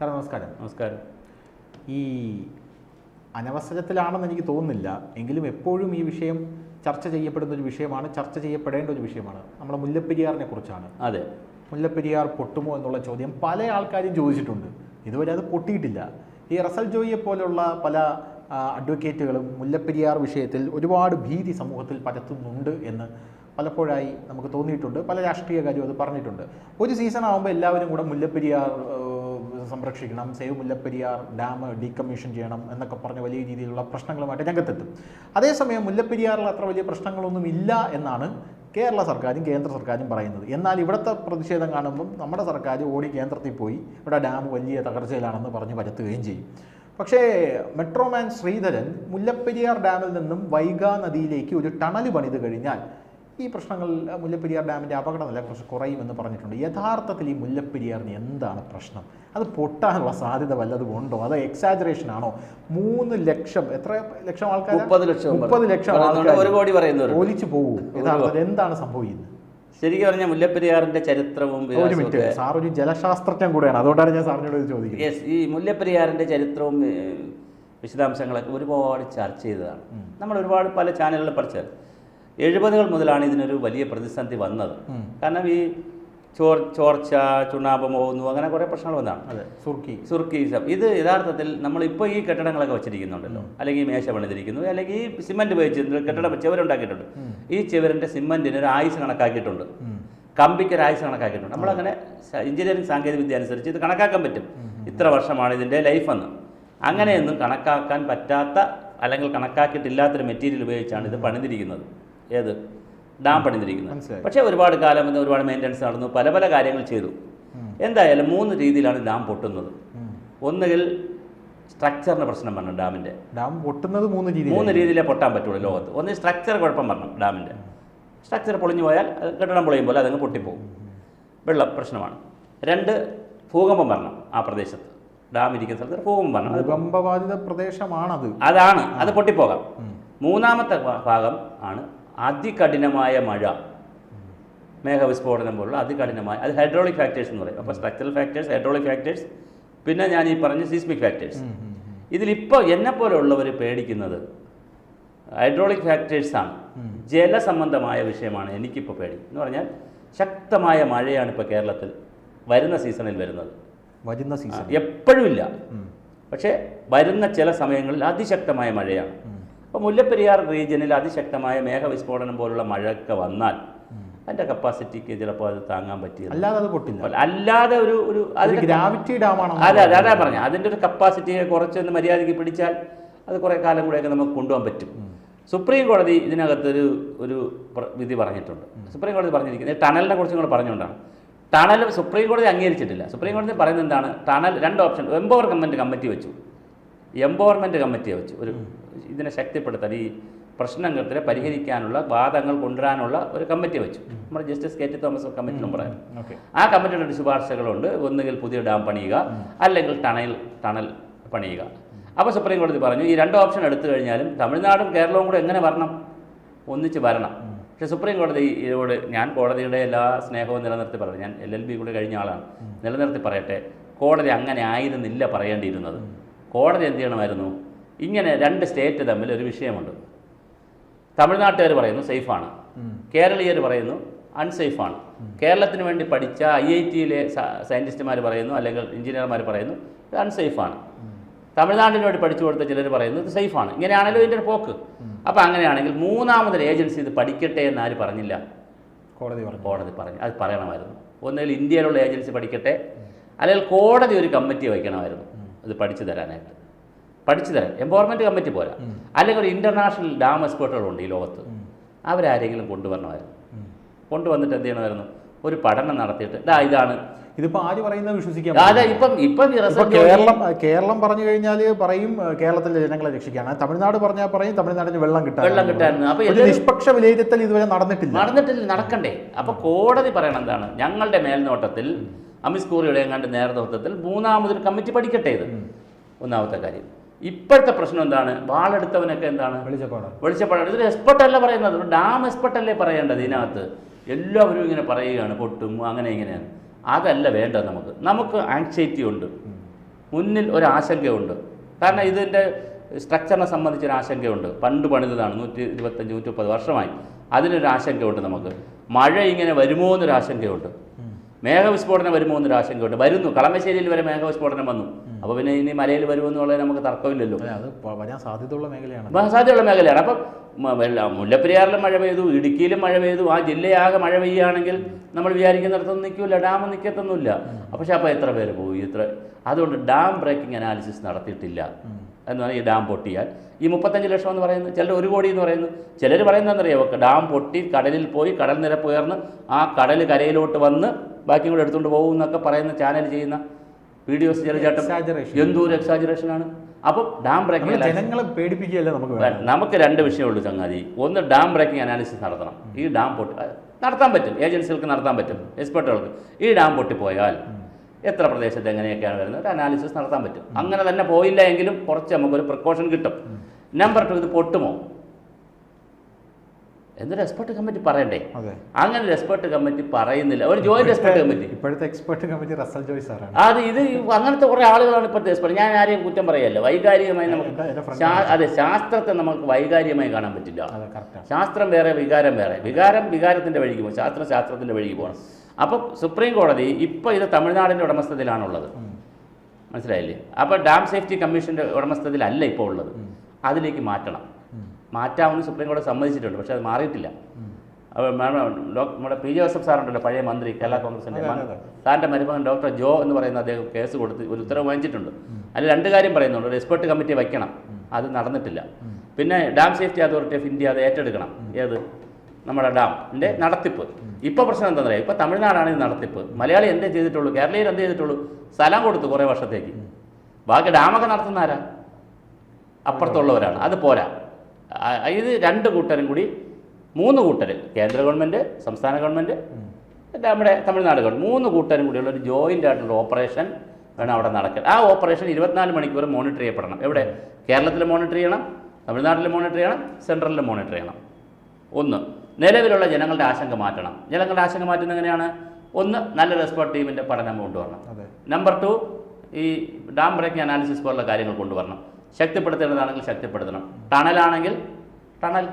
Sir നമസ്കാരം. നമസ്കാരം. ഈ അനവസരത്തിലാണെന്ന് എനിക്ക് തോന്നുന്നില്ല. എങ്കിലും എപ്പോഴും ഈ വിഷയം ചർച്ച ചെയ്യപ്പെടുന്ന ഒരു വിഷയമാണ് ചർച്ച ചെയ്യപ്പെടേണ്ട ഒരു വിഷയമാണ്. നമ്മുടെ മുല്ലപ്പെരിയാറിനെ കുറിച്ചാണ്. അതെ. മുല്ലപ്പെരിയാർ പൊട്ടുമോ എന്നുള്ള ചോദ്യം പല ആൾക്കാരും ചോദിച്ചിട്ടുണ്ട്. ഇതുവരെ അത് പൊട്ടിയിട്ടില്ല. ഈ റസൽ ജോയിയെ പോലെയുള്ള പല അഡ്വക്കേറ്റുകളും മുല്ലപ്പെരിയാർ വിഷയത്തിൽ ഒരുപാട് ഭീതി സമൂഹത്തിൽ പരത്തുന്നുണ്ട് എന്ന് പലപ്പോഴായി നമുക്ക് തോന്നിയിട്ടുണ്ട്. പല രാഷ്ട്രീയക്കാരും അത് പറഞ്ഞിട്ടുണ്ട്. ഒരു സീസൺ ആകുമ്പോൾ എല്ലാവരും കൂടെ മുല്ലപ്പെരിയാർ സംരക്ഷിക്കണം സേവ് മുല്ലപ്പെരിയാർ ഡാം ഡീകമ്മീഷൻ ചെയ്യണം എന്നൊക്കെ പറഞ്ഞ വലിയ രീതിയിലുള്ള പ്രശ്നങ്ങളുമായിട്ട് രംഗത്തെത്തും. അതേസമയം മുല്ലപ്പെരിയാറിൽ അത്ര വലിയ പ്രശ്നങ്ങളൊന്നും ഇല്ല എന്നാണ് കേരള സർക്കാരും കേന്ദ്ര സർക്കാരും പറയുന്നത്. എന്നാൽ ഇവിടുത്തെ പ്രതിഷേധം കാണുമ്പം നമ്മുടെ സർക്കാർ ഓടി കേന്ദ്രത്തിൽ പോയി ഇവിടെ ഡാം വലിയ തകർച്ചയിലാണെന്ന് പറഞ്ഞ് പരത്തുകയും ചെയ്യും. പക്ഷേ മെട്രോമാൻ ശ്രീധരൻ മുല്ലപ്പെരിയാർ ഡാമിൽ നിന്നും വൈഗാ നദിയിലേക്ക് ഒരു ടണൽ പണിത് കഴിഞ്ഞാൽ ഈ പ്രശ്നങ്ങൾ മുല്ലപ്പെരിയാർ ഡാമിന്റെ അപകടനില കുറച്ച് കുറയുമെന്ന് പറഞ്ഞിട്ടുണ്ട്. യഥാർത്ഥത്തിൽ ഈ മുല്ലപ്പെരിയാറിന് എന്താണ് പ്രശ്നം? അത് പൊട്ടാനുള്ള സാധ്യത വല്ലതും ഉണ്ടോ? അത് എക്സാജറേഷൻ ആണോ? മൂന്ന് ലക്ഷം എത്ര ലക്ഷം ആൾക്കാർ മുപ്പത് ലക്ഷം മുപ്പത് ലക്ഷം ആൾക്കാർ ഒരു കോടി ഒലിച്ചു പോകും യഥാർത്ഥത്തിൽ എന്താണ് സംഭവിക്കുന്നത്? ശരിക്കും പറഞ്ഞാൽ മുല്ലപ്പെരിയാറിന്റെ ചരിത്രവും ഒരു മിനിറ്റ്. സാർ ഒരു ജലശാസ്ത്രജ്ഞൻ കൂടെയാണ്. അതുകൊണ്ടാണ് ഞാൻ സാറിനോട് ചോദിക്കുന്നത്. യെസ് ഈ മുല്ലപ്പെരിയാറിന്റെ ചരിത്രവും വിശദാംശങ്ങളൊക്കെ ഒരുപാട് ചർച്ച ചെയ്തതാണ്. നമ്മൾ ഒരുപാട് പല ചാനലുകളിൽ പഠിച്ചത് എഴുപതുകൾ മുതലാണ് ഇതിനൊരു വലിയ പ്രതിസന്ധി വന്നത്. കാരണം ഈ ചോർ ചോർച്ച ചുണ്ണാമ്പ് പോകുന്നു അങ്ങനെ കുറേ പ്രശ്നങ്ങൾ വന്നതാണ്. സുർക്കി. സുർക്കീസം ഇത് യഥാർത്ഥത്തിൽ നമ്മളിപ്പോൾ ഈ കെട്ടിടങ്ങളൊക്കെ വെച്ചിരിക്കുന്നുണ്ടല്ലോ. അല്ലെങ്കിൽ ഈ മേശ പണിതിരിക്കുന്നു അല്ലെങ്കിൽ ഈ സിമെന്റ് ഉപയോഗിച്ച് കെട്ടിടം ചുവരുണ്ടാക്കിയിട്ടുണ്ട് ഈ ചുവരിന്റെ സിമെന്റിന് ഒരു ആയുസ് കണക്കാക്കിയിട്ടുണ്ട്. കമ്പിക്ക് ഒരു ആയുസ് കണക്കാക്കിയിട്ടുണ്ട്. നമ്മളങ്ങനെ അങ്ങനെ എഞ്ചിനീയറിംഗ് സാങ്കേതിക വിദ്യ അനുസരിച്ച് ഇത് കണക്കാക്കാൻ പറ്റും. ഇത്ര വർഷമാണ് ഇതിന്റെ ലൈഫെന്ന് അങ്ങനെയൊന്നും കണക്കാക്കാൻ പറ്റാത്ത അല്ലെങ്കിൽ കണക്കാക്കിയിട്ടില്ലാത്തൊരു മെറ്റീരിയൽ ഉപയോഗിച്ചാണ് ഇത് പണിതിരിക്കുന്നത്. ഏത്? ഡാം പണിതിരിക്കുന്നത്. പക്ഷേ ഒരുപാട് കാലം വന്ന് ഒരുപാട് മെയിന്റനൻസ് നടന്നു പല പല കാര്യങ്ങൾ ചെയ്തു. എന്തായാലും മൂന്ന് രീതിയിലാണ് ഡാം പൊട്ടുന്നത്. ഒന്നുകിൽ സ്ട്രക്ചറിന് പ്രശ്നം പറഞ്ഞു ഡാമിന്റെ ഡാം പൊട്ടുന്നത് മൂന്ന് രീതി മൂന്ന് രീതിയിലേ പൊട്ടാൻ പറ്റുള്ളൂ ലോകത്ത്. ഒന്ന് സ്ട്രക്ചർ കുഴപ്പം പറഞ്ഞു ഡാമിന്റെ സ്ട്രക്ചർ പൊളിഞ്ഞു പോയാൽ കെട്ടിടം പൊളിയുമ്പോൾ അതങ്ങ് പൊട്ടിപ്പോകും വെള്ളം പ്രശ്നമാണ്. രണ്ട് ഭൂകമ്പം പറഞ്ഞു ആ പ്രദേശത്ത്. ഡാം ഇരിക്കുന്ന സ്ഥലത്ത് ഭൂകമ്പം പറഞ്ഞു ഭൂകമ്പബാധിത പ്രദേശമാണത്. അതാണ്. അത് പൊട്ടിപ്പോകാം. മൂന്നാമത്തെ ഭാഗം ആണ് അതികഠിനമായ മഴ. മേഘവിസ്ഫോടനം പോലുള്ള അതികഠിനമായ അത് ഹൈഡ്രോളിക് ഫാക്ടേഴ്സ് എന്ന് പറയും. അപ്പോൾ സ്ട്രക്ചറൽ ഫാക്ടേഴ്സ് ഹൈഡ്രോളിക് ഫാക്ടേഴ്സ് പിന്നെ ഞാൻ ഈ പറഞ്ഞ സീസ്മിക് ഫാക്ടേഴ്സ് ഇതിലിപ്പോൾ എന്നെ പോലെയുള്ളവർ പേടിക്കുന്നത് ഹൈഡ്രോളിക് ഫാക്ടേഴ്സാണ് ജലസംബന്ധമായ വിഷയമാണ് എനിക്കിപ്പോൾ പേടി. എന്ന് പറഞ്ഞാൽ ശക്തമായ മഴയാണ് ഇപ്പോൾ കേരളത്തിൽ വരുന്ന സീസണിൽ വരുന്നത്. വരുന്ന സീസൺ എപ്പോഴും ഇല്ല. പക്ഷേ വരുന്ന ചില സമയങ്ങളിൽ അതിശക്തമായ മഴയാണ്. അപ്പോൾ മുല്ലപ്പെരിയാർ റീജിയനിൽ അതിശക്തമായ മേഘവിസ്ഫോടനം പോലുള്ള മഴയൊക്കെ വന്നാൽ അതിന്റെ കപ്പാസിറ്റിക്ക് ചിലപ്പോൾ അത് താങ്ങാൻ പറ്റിയത്. അല്ലാതെ അത് പൊട്ടില്ല. അല്ലാതെ ഒരു ഒരു അത് അതിന് ഗ്രാവിറ്റി ഡാമാണോ അല്ല അല്ല, അതാ പറഞ്ഞത് അതിന്റെ ഒരു കപ്പാസിറ്റിയെ കുറച്ചൊന്ന് മര്യാദയ്ക്ക് പിടിച്ചാൽ അത് കുറേ കാലം കൂടെയൊക്കെ നമുക്ക് കൊണ്ടുപോകാൻ പറ്റും. സുപ്രീം കോടതി ഇതിനകത്തൊരു ഒരു വിധി പറഞ്ഞിട്ടുണ്ട്. സുപ്രീം കോടതി പറഞ്ഞിരിക്കുന്നത് ടണലിനെ കുറിച്ചും കൂടെ പറഞ്ഞുകൊണ്ടാണ്. ടണൽ സുപ്രീം കോടതി അംഗീകരിച്ചിട്ടില്ല. സുപ്രീം കോടതി പറയുന്നത് എന്താണ്? ടണൽ രണ്ട് ഓപ്ഷൻ എംപവർ ഗവൺമെന്റ് കമ്മിറ്റി വെച്ചു. എംപവർമെന്റ് കമ്മിറ്റിയെ വെച്ചു. ഒരു ഇതിനെ ശക്തിപ്പെടുത്താൻ ഈ പ്രശ്നങ്ങളെ പരിഹരിക്കാനുള്ള വാദങ്ങൾ കൊണ്ടുവരാനുള്ള ഒരു കമ്മിറ്റി വെച്ചു. നമ്മുടെ justice K T Thomas committee നമ്പറായിരുന്നു okay. ആ കമ്മിറ്റിയുടെ ഒരു ശുപാർശകളുണ്ട്. ഒന്നുകിൽ പുതിയ ഡാം പണിയുക അല്ലെങ്കിൽ ടണൽ ടണൽ പണിയുക. അപ്പോൾ സുപ്രീം കോടതി പറഞ്ഞു ഈ രണ്ട് ഓപ്ഷൻ എടുത്തു കഴിഞ്ഞാലും തമിഴ്നാടും കേരളവും കൂടെ എങ്ങനെ വരണം? ഒന്നിച്ച് വരണം. പക്ഷേ സുപ്രീം കോടതി ഇതോട് ഞാൻ കോടതിയുടെ എല്ലാ സ്നേഹവും നിലനിർത്തി പറഞ്ഞു ഞാൻ എൽ എൽ ബി കൂടെ കഴിഞ്ഞ ആളാണ്. നിലനിർത്തി പറയട്ടെ. കോടതി അങ്ങനെ ആയിരുന്നില്ല പറയേണ്ടിയിരുന്നത്. കോടതി എന്ത് ചെയ്യണമായിരുന്നു? ഇങ്ങനെ രണ്ട് സ്റ്റേറ്റ് തമ്മിൽ ഒരു വിഷയമുണ്ട്. തമിഴ്നാട്ടുകാർ പറയുന്നു സേഫാണ്. കേരളീയർ പറയുന്നു അൺസേഫാണ്. കേരളത്തിന് വേണ്ടി പഠിച്ച ഐ ഐ ടിയിലെ സയന്റിസ്റ്റുമാർ പറയുന്നു അല്ലെങ്കിൽ എഞ്ചിനീയർമാർ പറയുന്നു ഇത് അൺസേഫാണ്. തമിഴ്നാട്ടിന് വേണ്ടി പഠിച്ചു കൊടുത്ത ചിലർ പറയുന്നു ഇത് സേഫാണ്. ഇങ്ങനെയാണല്ലോ ഇതിന്റെ ഒരു പോക്ക്. അപ്പോൾ അങ്ങനെയാണെങ്കിൽ മൂന്നാമതൊരു ഏജൻസി ഇത് പഠിക്കട്ടെ എന്ന് ആര് പറഞ്ഞില്ല? കോടതി പറഞ്ഞു. കോടതി പറഞ്ഞു. അത് പറയണമായിരുന്നു. ഒന്നുകിൽ ഇന്ത്യയിലുള്ള ഏജൻസി പഠിക്കട്ടെ അല്ലെങ്കിൽ കോടതി ഒരു കമ്മിറ്റി വയ്ക്കണമായിരുന്നു ഇത് പഠിച്ചു തരാനായിട്ട്. പഠിച്ചു തരാൻ എംപവർമെന്റ് കമ്മിറ്റി പോരാ അല്ലെങ്കിൽ ഒരു ഇന്റർനാഷണൽ ഡാം എക്സ്പേർട്ടുകളുണ്ട് ഈ ലോകത്ത്. അവരാരെങ്കിലും കൊണ്ടുവരണമായിരുന്നു. കൊണ്ടുവന്നിട്ട് എന്ത് ചെയ്യണമായിരുന്നു? ഒരു പഠനം നടത്തിയിട്ട് ഇതാ ഇതാണ്. ഇതിപ്പോ ആര് പറയുന്നത് അതെ പറ്റില്ല. ഇപ്പം ഇപ്പം കേരളം കേരളം പറഞ്ഞു കഴിഞ്ഞാൽ പറയും കേരളത്തിലെ ജനങ്ങളെ രക്ഷിക്കാണ് തമിഴ്നാട് പറഞ്ഞാൽ പറയും തമിഴ്നാടിന് വെള്ളം കിട്ടാൻ വെള്ളം കിട്ടാൻ. അപ്പോൾ നിഷ്പക്ഷ വിലയിരുത്തൽ ഇതുവരെ നടന്നിട്ടില്ല. നടന്നിട്ടില്ല നടക്കണ്ടേ. അപ്പൊ കോടതി പറയണം എന്താണ്? ഞങ്ങളുടെ മേൽനോട്ടത്തിൽ അമിസ് കൂറിയുടെ എങ്ങാണ്ട് നേതൃത്വത്തിൽ മൂന്നാമതൊരു കമ്മിറ്റി പഠിക്കട്ടെ ഇത്. ഒന്നാമത്തെ കാര്യം. ഇപ്പോഴത്തെ പ്രശ്നം എന്താണ്? വാളെടുത്തവനൊക്കെ എന്താണ്? വെളിച്ചപ്പാടാണ്. വെളിച്ചപ്പാടാണ്. ഇതൊരു എക്സ്പെർട്ടല്ല പറയുന്നത്? ഡാം എക്സ്പെർട്ടല്ലേ പറയേണ്ടത് ഇതിനകത്ത്? എല്ലാവരും ഇങ്ങനെ പറയുകയാണ് പൊട്ടും അങ്ങനെ ഇങ്ങനെയാണ്. അതല്ല വേണ്ടത് നമുക്ക്. നമുക്ക് ആങ്സൈറ്റി ഉണ്ട്. മുന്നിൽ ഒരു ആശങ്കയുണ്ട്. കാരണം ഇതിന്റെ സ്ട്രക്ചറിനെ സംബന്ധിച്ചൊരു ആശങ്കയുണ്ട്. പണ്ട് പണിതതാണ്. നൂറ്റി ഇരുപത്തഞ്ച് നൂറ്റി മുപ്പത് വർഷമായി. അതിനൊരു ആശങ്കയുണ്ട് നമുക്ക്. മഴ ഇങ്ങനെ വരുമോ എന്നൊരു ആശങ്കയുണ്ട് മേഘവിസ്ഫോടനം വരുമോ എന്നൊരു ആശങ്കയുണ്ട്. വരുന്നു. കളമശ്ശേരിയിൽ വരെ മേഘവിസ്ഫോടനം വന്നു. അപ്പോൾ പിന്നെ ഇനി മലയിൽ വരുമെന്നുള്ളത് നമുക്ക് തർക്കമില്ലല്ലോ. അതെ, വരാൻ സാധ്യതയുള്ള മേഖലയാണ്. അപ്പം സാധ്യതയുള്ള മേഖലയാണ്. അപ്പം മുല്ലപ്പെരിയാറിൽ മുല്ലപ്പെരിയാറിലും മഴ പെയ്തു ഇടുക്കിയിലും മഴ പെയ്തു ആ ജില്ലയാകെ മഴ പെയ്യുകയാണെങ്കിൽ നമ്മൾ വിചാരിക്കുന്നിടത്തൊന്നും നിൽക്കില്ല ഡാം നിൽക്കത്തൊന്നുമില്ല പക്ഷെ അപ്പോൾ എത്ര പേര് പോയി? ഇത്ര അതുകൊണ്ട് ഡാം ബ്രേക്കിംഗ് അനാലിസിസ് നടത്തിയിട്ടില്ല. എന്ന് പറഞ്ഞാൽ ഈ ഡാം പൊട്ടിയാൽ. ഈ മുപ്പത്തഞ്ച് ലക്ഷം എന്ന് പറയുന്നത് ചിലർ ഒരു കോടി എന്ന് പറയുന്നു ചിലർ പറയുന്നതെന്നറിയാമോ ഡാം പൊട്ടി കടലിൽ പോയി കടൽ നിരപ്പ് ഉയർന്ന് ആ കടൽ കരയിലോട്ട് വന്ന് ബാക്കി കൂടെ എടുത്തുകൊണ്ട് പോകും എന്നൊക്കെ പറയുന്ന ചാനൽ ചെയ്യുന്ന വീഡിയോസ് Exaggeration. എന്തോരം എക്സാജറേഷൻ ആണ്? അപ്പം ഡാം ബ്രേക്കിംഗ് ജനങ്ങളെ പേടിപ്പിക്കുകയല്ല നമുക്ക്. നമുക്ക് രണ്ട് വിഷയമുള്ളൂ ചങ്ങാതി. ഒന്ന് ഡാം ബ്രേക്കിംഗ് അനാലിസിസ് നടത്തണം. ഈ ഡാം പൊട്ടി നടത്താൻ പറ്റും. ഏജൻസികൾക്ക് നടത്താൻ പറ്റും. എക്സ്പെർട്ടുകൾക്ക് ഈ ഡാം പൊട്ടിപ്പോയാൽ എത്ര പ്രദേശത്ത് എങ്ങനെയൊക്കെയാണ് വരുന്നത്? ഒരു അനാലിസിസ് നടത്താൻ പറ്റും. അങ്ങനെ തന്നെ പോയില്ല എങ്കിലും കുറച്ച് നമുക്കൊരു പ്രിക്കോഷൻ കിട്ടും. നമ്പർ ടു ഇത് പൊട്ടുമോ? എന്നൊരു എക്സ്പെർട്ട് കമ്മിറ്റി പറയണ്ടേ? അങ്ങനെ ഒരു എക്സ്പെർട്ട് കമ്മിറ്റി പറയുന്നില്ല. ഒരു ജോയിന്റ് എക്സ്പെർട്ട് കമ്മിറ്റി ഇപ്പോഴത്തെ എക്സ്പെർട്ട് കമ്മിറ്റി റസൽ ജോയ് സാറാണ് അത് ഇത് അങ്ങനത്തെ കുറേ ആളുകളാണ് ഇപ്പോഴത്തെ എക്സ്പെർട്ട് ഞാൻ ആരെയും കുറ്റം പറയല്ല. വൈകാരികമായി നമുക്ക് അതെ ശാസ്ത്രത്തെ നമുക്ക് വൈകാരികമായി കാണാൻ പറ്റില്ല. ശാസ്ത്രം വേറെ വികാരം വേറെ. വികാരം വികാരത്തിന്റെ വഴിക്ക് പോകും ശാസ്ത്രം ശാസ്ത്രത്തിന്റെ വഴിക്ക് പോകണം അപ്പം സുപ്രീം കോടതി ഇപ്പോൾ ഇത് തമിഴ്നാടിന്റെ ഉടമസ്ഥതയിലാണുള്ളത്. മനസ്സിലായില്ലേ? അപ്പോൾ ഡാം സേഫ്റ്റി കമ്മീഷന്റെ ഉടമസ്ഥതയിലല്ല ഇപ്പോൾ ഉള്ളത്. അതിലേക്ക് മാറ്റണം. മാറ്റാമെന്ന് സുപ്രീം കോടതി സമ്മതിച്ചിട്ടുണ്ട് പക്ഷേ അത് മാറിയിട്ടില്ല. നമ്മുടെ പി ജോസഫ് സാറുണ്ടല്ലോ പഴയ മന്ത്രി കേരള കോൺഗ്രസിന്റെ സാറിന്റെ മരുമകൻ ഡോക്ടർ ജോ എന്ന് പറയുന്ന അദ്ദേഹം കേസ് കൊടുത്ത് ഒരു ഉത്തരവ് വാങ്ങിച്ചിട്ടുണ്ട്. അതിൽ രണ്ട് കാര്യം പറയുന്നുണ്ട് ഒരു എക്സ്പെർട്ട് കമ്മിറ്റി വയ്ക്കണം അത് നടന്നിട്ടില്ല. പിന്നെ dam safety authority of India അത് ഏറ്റെടുക്കണം. ഏത്? നമ്മുടെ ഡാമിന്റെ നടത്തിപ്പ്. ഇപ്പോൾ പ്രശ്നം എന്താ പറയുക ഇപ്പോൾ തമിഴ്നാടാണ് ഇത് നടത്തിപ്പ്. മലയാളി എന്തേ ചെയ്തിട്ടുള്ളൂ? കേരളീയർ എന്ത് ചെയ്തിട്ടുള്ളൂ? സ്ഥലം കൊടുത്തു കുറേ വർഷത്തേക്ക്. ബാക്കി ഡാമൊക്കെ നടത്തുന്ന ആരാ? അപ്പുറത്തുള്ളവരാണ്. അത് പോരാ. ഇത് രണ്ട് കൂട്ടരും കൂടി മൂന്ന് കൂട്ടർ കേന്ദ്ര ഗവൺമെന്റ് സംസ്ഥാന ഗവൺമെന്റ് നമ്മുടെ തമിഴ്നാട് ഗവൺമെന്റ് മൂന്ന് കൂട്ടരും കൂടിയുള്ള ഒരു ജോയിന്റ് ആയിട്ടുള്ള ഓപ്പറേഷൻ വേണം അവിടെ നടക്കാൻ ആ ഓപ്പറേഷൻ ഇരുപത്തിനാല് മണിക്കൂർ മോണിറ്റർ ചെയ്യപ്പെടണം. എവിടെ? കേരളത്തിൽ മോണിറ്റർ ചെയ്യണം തമിഴ്നാട്ടിൽ മോണിറ്റർ ചെയ്യണം സെൻട്രലിൽ മോണിറ്റർ ചെയ്യണം. ഒന്ന് നിലവിലുള്ള ജനങ്ങളുടെ ആശങ്ക മാറ്റണം. ജനങ്ങളുടെ ആശങ്ക മാറ്റുന്നത് എങ്ങനെയാണ്? ഒന്ന് നല്ല റെസ്പോർട്ട് ടീമിന്റെ പഠനം കൊണ്ടുവരണം. നമ്പർ ടു ഈ ഡാം ബ്രേക്കിംഗ് അനാലിസിസ് പോലുള്ള കാര്യങ്ങൾ കൊണ്ടുവരണം. ശക്തിപ്പെടുത്തേണ്ടതാണെങ്കിൽ ശക്തിപ്പെടുത്തണം. ടണലാണെങ്കിൽ ടണൽ.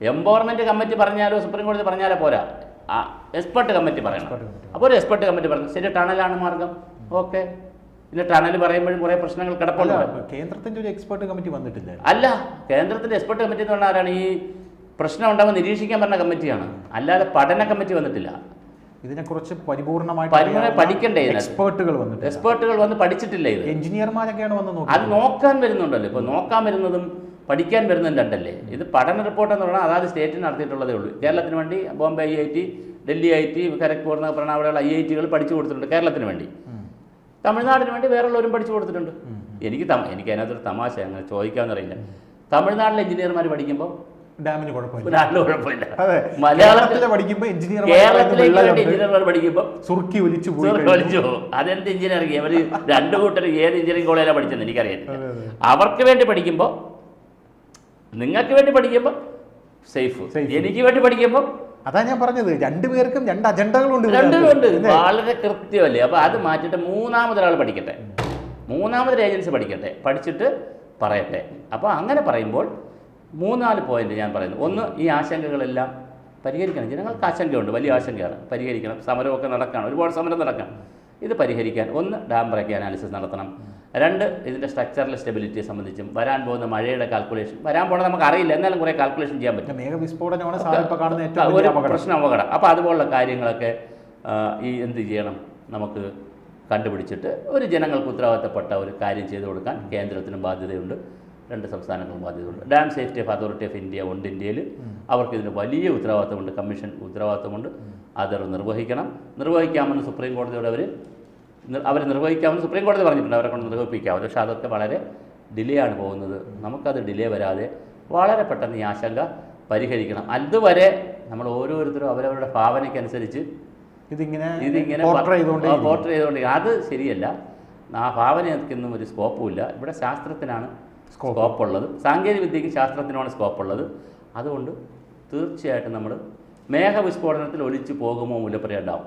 എംപവർമെന്റ് കമ്മിറ്റി പറഞ്ഞാലോ സുപ്രീം കോടതി പറഞ്ഞാലോ പോരാ. ആ എക്സ്പെർട്ട് കമ്മിറ്റി പറയണം. അപ്പോൾ ഒരു എക്സ്പെർട്ട് കമ്മിറ്റി പറഞ്ഞു ശരി ടണലാണ് മാർഗം. ഓക്കെ. പിന്നെ ടണൽ പറയുമ്പോഴും കുറേ പ്രശ്നങ്ങൾ കിടപ്പുണ്ട്. കേന്ദ്രത്തിന്റെ ഒരു എക്സ്പെർട്ട് കമ്മിറ്റി വന്നിട്ടില്ല. അല്ല കേന്ദ്രത്തിന്റെ എക്സ്പെർട്ട് കമ്മിറ്റി എന്ന് പറഞ്ഞാൽ ആരാണ് ഈ പ്രശ്നം ഉണ്ടാകുമ്പോൾ നിരീക്ഷിക്കാൻ പറഞ്ഞ കമ്മിറ്റിയാണ് അല്ലാതെ പഠന കമ്മിറ്റി വന്നിട്ടില്ല. ഇതിനെക്കുറിച്ച് പരിപൂർണമായിട്ട് പഠിക്കണ്ടേ? എക്സ്പേർട്ടുകൾ വന്നിട്ട് എക്സ്പേർട്ടുകൾ വന്ന് പഠിച്ചിട്ടില്ല ഇത്. എഞ്ചിനീയർമാരൊക്കെയാണ് വന്ന് അത് നോക്കാൻ വരുന്നുണ്ടല്ലോ. ഇപ്പോൾ നോക്കാൻ വരുന്നതും പഠിക്കാൻ വരുന്നതും രണ്ടല്ലേ? ഇത് പഠന റിപ്പോർട്ട് എന്ന് പറഞ്ഞാൽ അതാത് സ്റ്റേറ്റിന് നടത്തിയിട്ടുള്ളതേ ഉള്ളൂ. കേരളത്തിന് വേണ്ടി Bombay I I T Delhi I T Kharagpur എന്ന് പറഞ്ഞാൽ അവിടെയുള്ള ഐ ഐ ടികൾ പഠിച്ചു കൊടുത്തിട്ടുണ്ട് കേരളത്തിന് വേണ്ടി. തമിഴ്നാടിന് വേണ്ടി വേറെയുള്ളവരും പഠിച്ചു കൊടുത്തിട്ടുണ്ട്. എനിക്ക് തമ എനിക്ക് അതിനകത്തൊരു തമാശ അങ്ങനെ ചോദിക്കാമെന്നറിയില്ല തമിഴ്നാട്ടിലെ എഞ്ചിനീയർമാർ പഠിക്കുമ്പോൾ ഡാമിന് കുഴപ്പമില്ല. അതെ മലയാളത്തിൽ പഠിക്കുമ്പോൾ എഞ്ചിനീയർ എഞ്ചിനീയർമാർ പഠിക്കുമ്പോൾ സുർക്കി ഒലിച്ചു. കളിച്ചു അതെന്ത് എഞ്ചിനീയറിംഗ് അവർ രണ്ടു കൂട്ടർ ഏത് എഞ്ചിനീയറിംഗ് കോളേജിലാണ് പഠിച്ചെന്ന് അതെ. അവർക്ക് വേണ്ടി പഠിക്കുമ്പോൾ നിങ്ങൾക്ക് വേണ്ടി പഠിക്കുമ്പോൾ സേഫ്. എനിക്ക് വേണ്ടി പഠിക്കുമ്പോൾ അതാ ഞാൻ പറഞ്ഞത്. രണ്ടുപേർക്കും രണ്ട് അജണ്ടകളുണ്ട് രണ്ടുപേരുണ്ട്. വളരെ കൃത്യമല്ലേ? അപ്പോൾ അത് മാറ്റിയിട്ട് മൂന്നാമതൊരാൾ പഠിക്കട്ടെ. മൂന്നാമതൊരു ഏജൻസി പഠിക്കട്ടെ. പഠിച്ചിട്ട് പറയട്ടെ. അപ്പോൾ അങ്ങനെ പറയുമ്പോൾ മൂന്നാൽ പോയിന്റ് ഞാൻ പറയുന്നു. ഒന്ന് ഈ ആശങ്കകളെല്ലാം പരിഹരിക്കണം. ജനങ്ങൾക്ക് ആശങ്കയുണ്ട്. വലിയ ആശങ്കയാണ്. പരിഹരിക്കണം. സമരമൊക്കെ നടക്കണം. ഒരുപാട് സമരം നടക്കണം ഇത് പരിഹരിക്കാൻ. ഒന്ന് ഡാം ബ്രേക്ക് അനാലിസിസ് നടത്തണം. രണ്ട് ഇതിന്റെ സ്ട്രക്ചറൽ സ്റ്റെബിലിറ്റിയെ സംബന്ധിച്ചും വരാൻ പോകുന്ന മഴയുടെ കാൽക്കുലേഷൻ വരാൻ പോകുന്നത് നമുക്ക് അറിയില്ല. എന്നാലും കുറേ കാൽക്കുലേഷൻ ചെയ്യാൻ പറ്റും. ഒരു പ്രശ്നം അപകടം. അപ്പോൾ അതുപോലുള്ള കാര്യങ്ങളൊക്കെ ഈ എന്ത് ചെയ്യണം? നമുക്ക് കണ്ടുപിടിച്ചിട്ട് ഒരു ജനങ്ങൾക്ക് ഉത്തരവാദിത്തപ്പെട്ട ഒരു കാര്യം ചെയ്തു കൊടുക്കാൻ കേന്ദ്രത്തിനും ബാധ്യതയുണ്ട്. രണ്ട് സംസ്ഥാനങ്ങളും ബാധ്യതയുണ്ട് dam safety of authority of India ഉണ്ട് ഇന്ത്യയിൽ. അവർക്ക് ഇതിന് വലിയ ഉത്തരവാദിത്തമുണ്ട്. കമ്മീഷൻ ഉത്തരവാദിത്തമുണ്ട്. അതർ നിർവഹിക്കണം. നിർവഹിക്കാമെന്ന് സുപ്രീം കോടതിയോട് അവർ അവർ നിർവഹിക്കാമെന്ന് സുപ്രീം കോടതി പറഞ്ഞിട്ടുണ്ട്. അവരെ കൊണ്ട് നിർവഹിപ്പിക്കാമെന്ന് പക്ഷേ അതൊക്കെ വളരെ ഡിലേ ആണ് പോകുന്നത്. നമുക്കത് ഡിലേ വരാതെ വളരെ പെട്ടെന്ന് ഈ ആശങ്ക പരിഹരിക്കണം. അതുവരെ നമ്മൾ ഓരോരുത്തരും അവരവരുടെ ഭാവനയ്ക്കനുസരിച്ച് ഇതിങ്ങനെ ഇതിങ്ങനെ പോർട്ടർ ചെയ്തുകൊണ്ട് അത് ശരിയല്ല. ആ ഭാവനയ്ക്കൊന്നും ഒരു സ്കോപ്പുമില്ല ഇവിടെ ശാസ്ത്രത്തിനാണ്. സ്കോപ്പ് ഉള്ളത് സാങ്കേതിക വിദ്യയ്ക്ക് ശാസ്ത്രത്തിനുമാണ് സ്കോപ്പ് ഉള്ളത് അതുകൊണ്ട് തീർച്ചയായിട്ടും നമ്മൾ മേഘവിസ്ഫോടനത്തിൽ ഒലിച്ചു പോകുമോ മുല്ലപ്പെരിയാർ ഡാം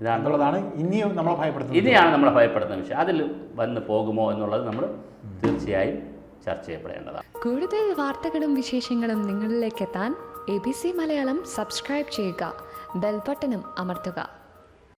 ഇതാണെന്നുള്ളതാണ് ഇതാണ് ഇനിയും നമ്മളെ ഭയപ്പെടുത്തുന്നത് ഇനിയാണ് നമ്മളെ ഭയപ്പെടുന്ന വിഷയം. അതിൽ വന്ന് പോകുമോ എന്നുള്ളത് നമ്മൾ തീർച്ചയായും ചർച്ച ചെയ്യപ്പെടേണ്ടതാണ്. കൂടുതൽ വാർത്തകളും വിശേഷങ്ങളും നിങ്ങളിലേക്ക് എത്താൻ A B C Malayalam subscribe ചെയ്യുക. ബെൽബട്ടനും അമർത്തുക.